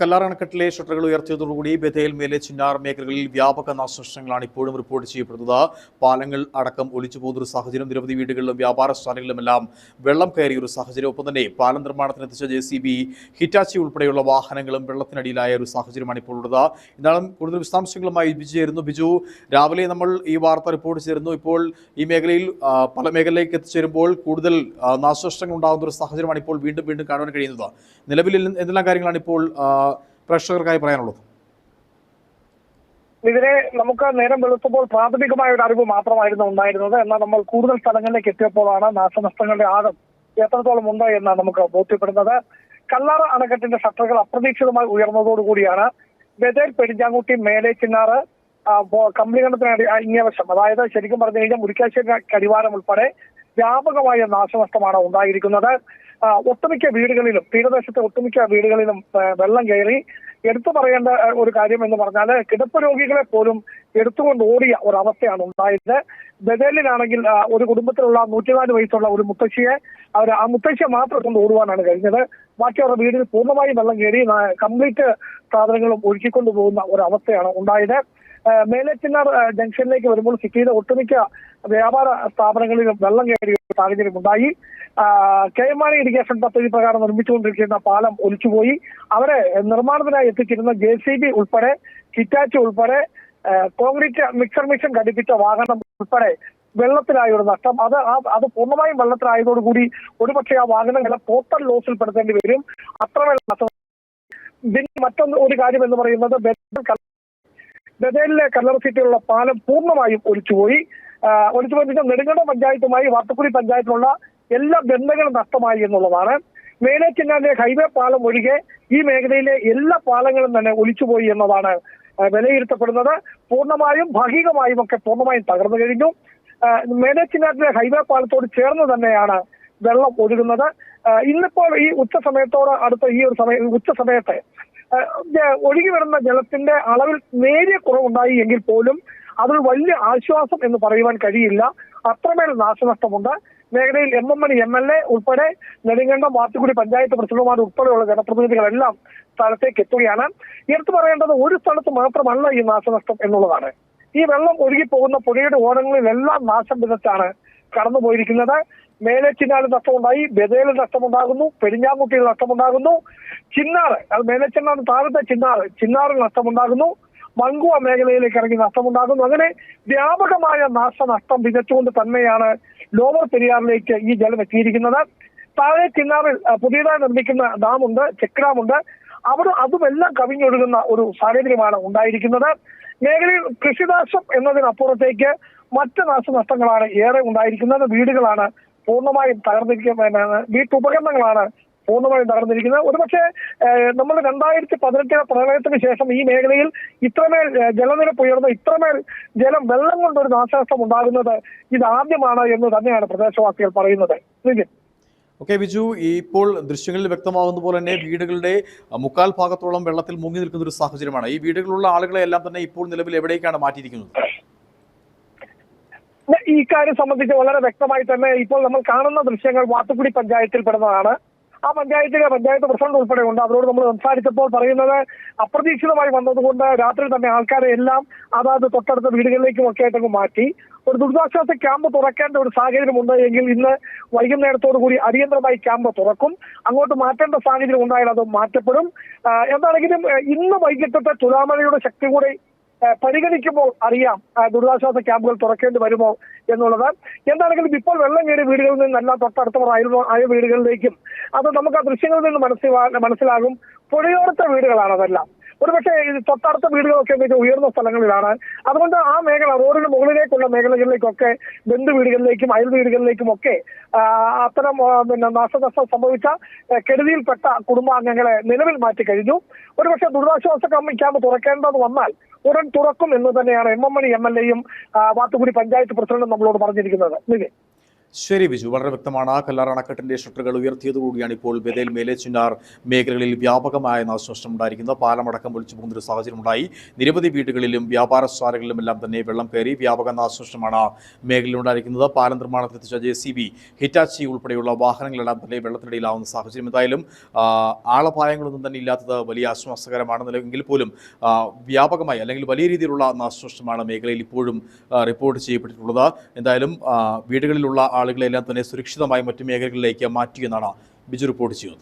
കല്ലാറണക്കെട്ടിലെ ഷട്ടറുകൾ ഉയർത്തിയതോടുകൂടി ബഥേൽ മേലെ ചിന്നാർ മേഖലകളിൽ വ്യാപക നാശനഷ്ടങ്ങളാണ് ഇപ്പോഴും റിപ്പോർട്ട് ചെയ്യപ്പെടുന്നത്. പാലങ്ങൾ അടക്കം ഒലിച്ചു പോകുന്ന ഒരു സാഹചര്യം നിരവധി വീടുകളിലും വ്യാപാര സ്ഥാനങ്ങളിലുമെല്ലാം വെള്ളം കയറിയ ഒരു സാഹചര്യം. ഒപ്പം തന്നെ പാലം നിർമ്മാണത്തിനെത്തിച്ച ജെ സി ബി ഹിറ്റാച്ചി ഉൾപ്പെടെയുള്ള വാഹനങ്ങളും വെള്ളത്തിനടിയിലായ ഒരു സാഹചര്യമാണ് ഇപ്പോൾ ഉള്ളത്. എന്നാലും കൂടുതൽ വിശദാംശങ്ങളുമായി ബിജു ചേരുന്നു. ബിജു രാവിലെ നമ്മൾ ഈ വാർത്ത റിപ്പോർട്ട് ചെയ്തിരുന്നു. ഇപ്പോൾ ഈ മേഖലയിൽ പല മേഖലയിലേക്ക് എത്തിച്ചേരുമ്പോൾ കൂടുതൽ നാശനഷ്ടങ്ങൾ ഉണ്ടാകുന്ന ഒരു സാഹചര്യമാണ് ഇപ്പോൾ വീണ്ടും വീണ്ടും കാണുവാൻ കഴിയുന്നത്. നിലവിൽ എന്തെല്ലാം കാര്യങ്ങളാണ് ഇപ്പോൾ പ്രേക്ഷകർക്കായി പറയാനുള്ളത്. ഇതിനെ നമുക്ക് നേരം വെളുത്തപ്പോൾ പ്രാഥമികമായ ഒരു അറിവ് മാത്രമായിരുന്നു ഉണ്ടായിരുന്നത്. എന്നാൽ നമ്മൾ കൂടുതൽ സ്ഥലങ്ങളിലേക്ക് എത്തിയപ്പോഴാണ് നാശനഷ്ടങ്ങളുടെ ആഴം എത്രത്തോളം ഉണ്ട് എന്ന് നമുക്ക് ബോധ്യപ്പെടുന്നത്. കല്ലാറ അണക്കെട്ടിന്റെ ഷട്ടറുകൾ അപ്രതീക്ഷിതമായി ഉയർന്നതോടുകൂടിയാണ് ബദേൽ പെരിഞ്ഞാങ്കുട്ടി മേലെ ചിന്നാറ് കമ്പളികണ്ടത്തിന് ഇങ്ങേവശം അതായത് ശരിക്കും പറഞ്ഞു കഴിഞ്ഞാൽ മുരിക്കാശ്ശേരി കടിവാരം ഉൾപ്പെടെ വ്യാപകമായ നാശനഷ്ടമാണ് ഉണ്ടായിരിക്കുന്നത്. ഒട്ടുമിക്ക വീടുകളിലും തീരദേശത്തെ ഒട്ടുമിക്ക വീടുകളിലും വെള്ളം കയറി എടുത്തു പറയേണ്ട ഒരു കാര്യം എന്ന് പറഞ്ഞാൽ കിടപ്പ് രോഗികളെ പോലും എടുത്തുകൊണ്ട് ഓടിയ ഒരവസ്ഥയാണ് ഉണ്ടായത്. ബദലിലാണെങ്കിൽ ഒരു കുടുംബത്തിലുള്ള നൂറ്റിനാല് വയസ്സുള്ള ഒരു മുത്തശ്ശിയെ അവർ ആ മുത്തശ്ശിയെ മാത്രം കൊണ്ട് ഓടുവാനാണ് കഴിഞ്ഞത്. ബാക്കി അവരുടെ വീടിൽ പൂർണമായും വെള്ളം കയറി കംപ്ലീറ്റ് സാധനങ്ങളും ഒഴുക്കിക്കൊണ്ടു പോകുന്ന ഒരവസ്ഥയാണ് ഉണ്ടായത്. മേലച്ചിന്നാർ ജംഗ്ഷനിലേക്ക് വരുമ്പോൾ സിറ്റിയിലെ ഒട്ടുമിക്ക വ്യാപാര സ്ഥാപനങ്ങളിലും വെള്ളം കയറിയ ഒരു സാഹചര്യം ഉണ്ടായി ആ, കെ എം ആർ ഇറിഗേഷൻ പദ്ധതി പ്രകാരം നിർമ്മിച്ചുകൊണ്ടിരിക്കുന്ന പാലം ഒലിച്ചുപോയി. അവരെ നിർമ്മാണത്തിനായി എത്തിച്ചിരുന്ന ജെ സി ബി ഉൾപ്പെടെ കിറ്റാച്ച് ഉൾപ്പെടെ കോൺക്രീറ്റ് മിക്സർ മിഷൻ ഘടിപ്പിച്ച വാഹനം ഉൾപ്പെടെ വെള്ളത്തിലായ ഒരു നഷ്ടം. അത് അത് പൂർണമായും വെള്ളത്തിലായതോടുകൂടി ഒരുപക്ഷെ ആ വാഹനങ്ങളെ ടോട്ടൽ ലോസിൽ പെടുത്തേണ്ടി വരും. അത്രമേൽ നഷ്ടം. പിന്നെ മറ്റൊന്ന് ഒരു കാര്യം എന്ന് പറയുന്നത് ബദേലിലെ കല്ലറ സിറ്റിയിലുള്ള പാലം പൂർണമായും ഒലിച്ചുപോയി. ആ, പറഞ്ഞാൽ നെടുങ്കണ്ട പഞ്ചായത്തുമായി വാത്തക്കുടി പഞ്ചായത്തിലുള്ള എല്ലാ ബന്ധങ്ങളും നഷ്ടമായി എന്നുള്ളതാണ്. മേലെ ചിന്നാന്റെ ഹൈവേ പാലം ഒഴികെ ഈ മേഖലയിലെ എല്ലാ പാലങ്ങളും തന്നെ ഒലിച്ചുപോയി എന്നതാണ് വിലയിരുത്തപ്പെടുന്നത്. പൂർണമായും ഭാഗികമായും ഒക്കെ പൂർണമായും തകർന്നു കഴിഞ്ഞു. മേലേക്കിനാട്ടിലെ ഹൈവേ പാലത്തോട് ചേർന്ന് തന്നെയാണ് വെള്ളം ഒഴുകുന്നത്. ഇന്നിപ്പോൾ ഈ ഉച്ച സമയത്തോട് അടുത്ത ഈ ഒരു സമയ ഉച്ച സമയത്ത് ഒഴുകി വരുന്ന ജലത്തിന്റെ അളവിൽ നേരിയ കുറവുണ്ടായി എങ്കിൽ പോലും അതൊരു വലിയ ആശ്വാസം എന്ന് പറയുവാൻ കഴിയില്ല. അത്രമേൽ നാശനഷ്ടമുണ്ട്. മേഖലയിൽ M M Mani M L A ഉൾപ്പെടെ നെടുങ്കണ്ടം വാത്തുകുടി പഞ്ചായത്ത് പ്രസിഡന്റുമാർ ഉൾപ്പെടെയുള്ള ജനപ്രതിനിധികളെല്ലാം സ്ഥലത്തേക്ക് എത്തുകയാണ്. എടുത്തു പറയേണ്ടത് ഒരു സ്ഥലത്ത് മാത്രമല്ല ഈ നാശനഷ്ടം എന്നുള്ളതാണ്. ഈ വെള്ളം ഒഴുകി പോകുന്ന പുഴയുടെ ഓരങ്ങളിലെല്ലാം നാശം വിതച്ചാണ് കടന്നുപോയിരിക്കുന്നത്. മേലെ ചിന്നാൽ നഷ്ടമുണ്ടായി ബദേലിൽ നഷ്ടമുണ്ടാകുന്നു പെരിഞ്ഞാമുട്ടിയിൽ നഷ്ടമുണ്ടാകുന്നു. ചിന്നാറ് അത് മേലെ ചിന്നാറ് താഴത്തെ ചിന്നാറ് ചിന്നാറിൽ നഷ്ടമുണ്ടാകുന്നു. മങ്കുവ മേഖലയിലേക്ക് ഇറങ്ങി നഷ്ടമുണ്ടാകുന്നു. അങ്ങനെ വ്യാപകമായ നാശനഷ്ടം വിതച്ചുകൊണ്ട് തന്നെയാണ് ലോവർ പെരിയാറിലേക്ക് ഈ ജലം എത്തിയിരിക്കുന്നത്. താഴെ കിന്നാറിൽ പുതിയതായി നിർമ്മിക്കുന്ന ഡാമുണ്ട് ചെക്ക് ഡാമുണ്ട് അവിടെ അതുമെല്ലാം കവിഞ്ഞൊഴുകുന്ന ഒരു സാഹചര്യമാണ് ഉണ്ടായിരിക്കുന്നത്. മേഖലയിൽ കൃഷിനാശം എന്നതിനപ്പുറത്തേക്ക് മറ്റ് നാശനഷ്ടങ്ങളാണ് ഏറെ ഉണ്ടായിരിക്കുന്നത്. വീടുകളാണ് പൂർണമായും തകർന്നിരിക്കുന്ന വീട്ടുപകരണങ്ങളാണ് പൂർണമായും തകർന്നിരിക്കുന്നത്. ഒരുപക്ഷെ നമ്മൾ രണ്ടായിരത്തി പതിനെട്ടിലെ പ്രളയത്തിന് ശേഷം ഈ മേഖലയിൽ ഇത്രമേൽ ജലനിരപ്പ് ഉയർന്ന ഇത്രമേൽ ജലം വെള്ളം കൊണ്ടൊരു നാശനഷ്ടം ഉണ്ടാകുന്നത് ഇതാദ്യമാണ് എന്ന് തന്നെയാണ് പ്രദേശവാസികൾ പറയുന്നത്. ഓക്കെ ബിജു ഇപ്പോൾ ദൃശ്യങ്ങളിൽ വ്യക്തമാകുന്ന പോലെ തന്നെ വീടുകളുടെ മുക്കാൽ ഭാഗത്തോളം വെള്ളത്തിൽ മുങ്ങി നിൽക്കുന്ന ഒരു സാഹചര്യമാണ്. ഈ വീടുകളിലുള്ള ആളുകളെ എല്ലാം തന്നെ ഇപ്പോൾ നിലവിൽ എവിടേക്കാണ് മാറ്റിയിരിക്കുന്നത്? ഈ കാര്യം സംബന്ധിച്ച് വളരെ വ്യക്തമായി തന്നെ ഇപ്പോൾ നമ്മൾ കാണുന്ന ദൃശ്യങ്ങൾ വാത്തുക്കുടി പഞ്ചായത്തിൽ പെടുന്നതാണ്. ആ പഞ്ചായത്തിലെ പഞ്ചായത്ത് പ്രസിഡന്റ് ഉൾപ്പെടെ ഉണ്ട് അവരോട് നമ്മൾ സംസാരിച്ചപ്പോൾ പറയുന്നത് അപ്രതീക്ഷിതമായി വന്നതുകൊണ്ട് രാത്രി തന്നെ ആൾക്കാരെ എല്ലാം അതാത് തൊട്ടടുത്ത വീടുകളിലേക്കും ഒക്കെ ആയിട്ടങ്ങ് മാറ്റി. ഒരു ദുരിതാശ്വാസ ക്യാമ്പ് തുറക്കേണ്ട ഒരു സാഹചര്യമുണ്ട് എങ്കിൽ ഇന്ന് വൈകുന്നേരത്തോടു കൂടി അടിയന്തരമായി ക്യാമ്പ് തുറക്കും. അങ്ങോട്ട് മാറ്റേണ്ട സാഹചര്യം ഉണ്ടായാൽ അത് മാറ്റപ്പെടും. എന്താണെങ്കിലും ഇന്ന് വൈകിട്ടത്തെ തുലാമഴയുടെ ശക്തി കൂടി പരിഗണിക്കുമ്പോൾ അറിയാം ദുരിതാശ്വാസ ക്യാമ്പുകൾ തുറക്കേണ്ടി വരുമോ എന്നുള്ളത്. എന്താണെങ്കിലും ഇപ്പോൾ വെള്ളം കയറിയ വീടുകളിൽ നിന്നല്ല തൊട്ടടുത്തവർ ആയിരുന്നു ആയ വീടുകളിലേക്കും. അത് നമുക്ക് ആ ദൃശ്യങ്ങളിൽ നിന്ന് മനസ്സിലാകും. പുഴയോർത്ത വീടുകളാണ് അതെല്ലാം. ഒരുപക്ഷെ തൊട്ടടുത്ത വീടുകളൊക്കെ വെച്ചാൽ ഉയർന്ന സ്ഥലങ്ങളിലാണ്. അതുകൊണ്ട് ആ മേഖല റോഡിന് മുകളിലേക്കുള്ള മേഖലകളിലേക്കൊക്കെ ബന്ധു വീടുകളിലേക്കും അയൽ വീടുകളിലേക്കും ഒക്കെ അത്തരം പിന്നെ നാശനഷ്ടം സംഭവിച്ച കെടുതിയിൽപ്പെട്ട കുടുംബാംഗങ്ങളെ നിലവിൽ മാറ്റി കഴിഞ്ഞു. ഒരുപക്ഷെ ദുരിതാശ്വാസ കമ്മി ക്യാമ്പ് തുറക്കേണ്ടത് വന്നാൽ ഉടൻ തുറക്കും എന്ന് തന്നെയാണ് M M Mani M L എയും വാത്തുകുടി പഞ്ചായത്ത് പ്രസിഡന്റും നമ്മളോട് പറഞ്ഞിരിക്കുന്നത്. നിതിൻ ശരി ബിജു. വളരെ വ്യക്തമാണ്. കല്ലാർ അണക്കെട്ടിന്റെ ഷട്ടറുകൾ ഉയർത്തിയതോടുകൂടിയാണ് ഇപ്പോൾ ബദേൽ മേലെ ചിന്നാർ മേഖലകളിൽ വ്യാപകമായ നാശനഷ്ടം ഉണ്ടായിരിക്കുന്നത്. പാലമടക്കം ഒളിച്ചു പോകുന്ന ഒരു സാഹചര്യം ഉണ്ടായി. നിരവധി വീടുകളിലും വ്യാപാരശാലകളിലും എല്ലാം തന്നെ വെള്ളം കയറി വ്യാപക നാശനഷ്ടമാണ് മേഖലയിൽ ഉണ്ടായിരിക്കുന്നത്. പാലം നിർമ്മാണത്തിലെത്തിച്ച ജെ സി ബി ഹിറ്റാച്ചി ഉൾപ്പെടെയുള്ള വാഹനങ്ങളെല്ലാം തന്നെ വെള്ളത്തിനിടയിലാവുന്ന സാഹചര്യം എന്തായാലും ആളപായങ്ങളൊന്നും തന്നെ ഇല്ലാത്തത് വലിയ ആശ്വാസകരമാണ്. നിലവെങ്കിൽ പോലും വ്യാപകമായി അല്ലെങ്കിൽ വലിയ രീതിയിലുള്ള നാശനഷ്ടമാണ് മേഖലയിൽ ഇപ്പോഴും റിപ്പോർട്ട് ചെയ്യപ്പെട്ടിട്ടുള്ളത്. എന്തായാലും വീടുകളിലുള്ള വീടുകളിലുള്ള ആളുകളെല്ലാം തന്നെ സുരക്ഷിതമായി മറ്റു മേഖലകളിലേക്ക് മാറ്റിയെന്നാണ് ബിജു റിപ്പോർട്ട് ചെയ്യുന്നത്.